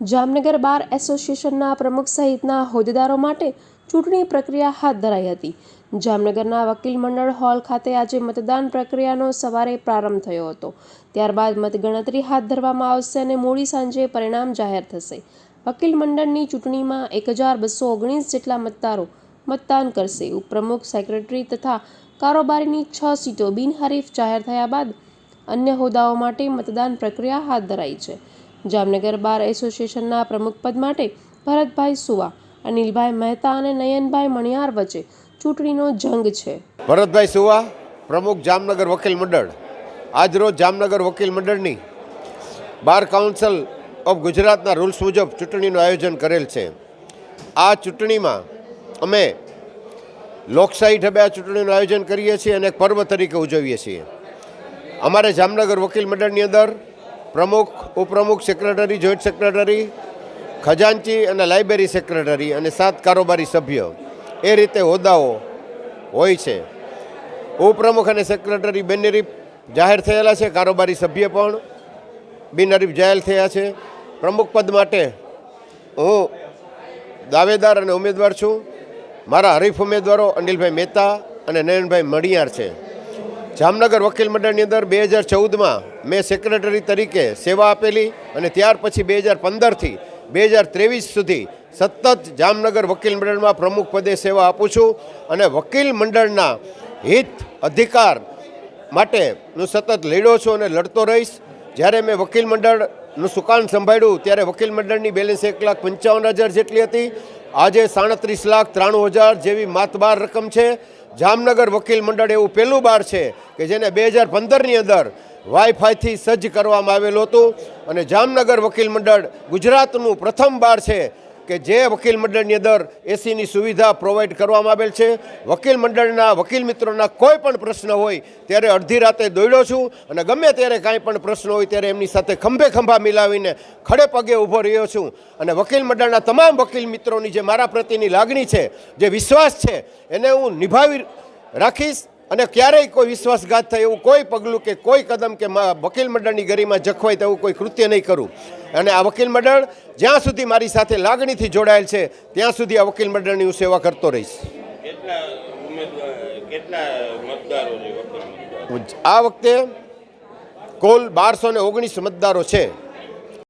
જામનગર બાર એસોસિએશનના પ્રમુખ સહિતના હોદ્દેદારો માટે ચૂંટણી પ્રક્રિયા હાથ ધરાઈ હતી. જામનગરના વકીલ મંડળ હોલ ખાતે આજે મતદાન પ્રક્રિયાનો સવારે પ્રારંભ થયો હતો. ત્યારબાદ મતગણતરી હાથ ધરવામાં આવશે અને મોડી સાંજે પરિણામ જાહેર થશે. વકીલ મંડળની ચૂંટણીમાં એક હજાર બસો ઓગણીસ જેટલા મતદારો મતદાન કરશે. ઉપપ્રમુખ, સેક્રેટરી તથા કારોબારીની છ સીટો બિનહરીફ જાહેર થયા બાદ અન્ય હોદ્દાઓ માટે મતદાન પ્રક્રિયા હાથ ધરાઈ છે. જામનગર બાર એસોસિએશનના પ્રમુખ પદ માટે ભરતભાઈ સુવા, અનિલભાઈ મહેતા અને નયનભાઈ મણિયાર વચ્ચે ચૂંટણીનો જંગ છે. ભરતભાઈ સુવા, પ્રમુખ જામનગર વકીલ મંડળ. આજરોજ જામનગર વકીલ મંડળની બાર કાઉન્સિલ ઓફ ગુજરાતના રૂલ્સ મુજબ ચૂંટણીનું આયોજન કરેલ છે. આ ચૂંટણીમાં અમે લોકશાહી ઢબે આ ચૂંટણીનું આયોજન કરીએ છીએ અને એક પર્વ તરીકે ઉજવીએ છીએ. અમારે જામનગર વકીલ મંડળની અંદર પ્રમુખ, ઉપપ્રમુખ સેક્રેટરી જોઈન્ટ સેક્રેટરી ખજાનચી અને લાઇબ્રેરી સેક્રેટરી અને સાત કારોબારી સભ્ય. એ રીતે હોદ્દાઓ હોય છે. ઉપપ્રમુખ અને સેક્રેટરી બિનહરીફ જાહેર થયેલા છે, કારોબારી સભ્ય પણ બિનહરીફ જાહેર થયા છે. પ્રમુખ પદ માટે હું દાવેદાર અને ઉમેદવાર છું. મારા હરીફ ઉમેદવારો અનિલભાઈ મહેતા અને નયનભાઈ મણિયાર છે. જામનગર વકીલ મંડળની અંદર બે હજાર ચૌદમાં મેં સેક્રેટરી તરીકે સેવા આપેલી અને ત્યાર પછી બે હજાર પંદરથી બે હજાર ત્રેવીસ સુધી સતત જામનગર વકીલ મંડળમાં પ્રમુખ પદે સેવા આપું છું અને વકીલ મંડળના હિત અધિકાર માટે હું સતત લડ્યો છું અને લડતો રહીશ. જ્યારે મેં વકીલ મંડળનું સુકાન સંભાળ્યું ત્યારે વકીલ મંડળની બેલેન્સ એક લાખ પંચાવન હજાર જેટલી હતી. આજે સાડત્રીસ લાખ ત્રાણું હજાર જેવી માતબાર રકમ છે. જામનગર વકીલ મંડળ એવું પહેલું બાર છે કે જેને બે હજાર પંદરની અંદર વાઈફાઈથી સજ્જ કરવામાં આવેલું હતું. અને જામનગર વકીલ મંડળ ગુજરાતનું પ્રથમ બાર છે. કે જે વકીલ મંડળની અંદર એસીની સુવિધા પ્રોવાઈડ કરવામાં આવેલ છે. વકીલ મંડળના વકીલ મિત્રોના કોઈ પણ પ્રશ્ન હોય ત્યારે અડધી રાતે દોડ્યો છું અને ગમે ત્યારે કાંઈ પણ પ્રશ્ન હોય ત્યારે એમની સાથે ખંભે ખંભા મિલાવીને ખડે પગે ઊભો રહ્યો છું. અને વકીલ મંડળના તમામ વકીલ મિત્રોની જે મારા પ્રત્યેની લાગણી છે, જે વિશ્વાસ છે, એને હું નિભાવી રાખીશ. અને ક્યારેય કોઈ વિશ્વાસઘાત થાય એવું કોઈ પગલું કે કોઈ કદમ કે વકીલ મંડળની ગરિમાં જખવાય તેવું કોઈ કૃત્ય નહીં કરું. અને આ વકીલ મંડળ જ્યાં સુધી મારી સાથે લાગણીથી જોડાયેલ છે ત્યાં સુધી આ વકીલ મંડળની હું સેવા કરતો રહીશ. આ વખતે કુલ બારસો ને ઓગણીસ મતદારો છે.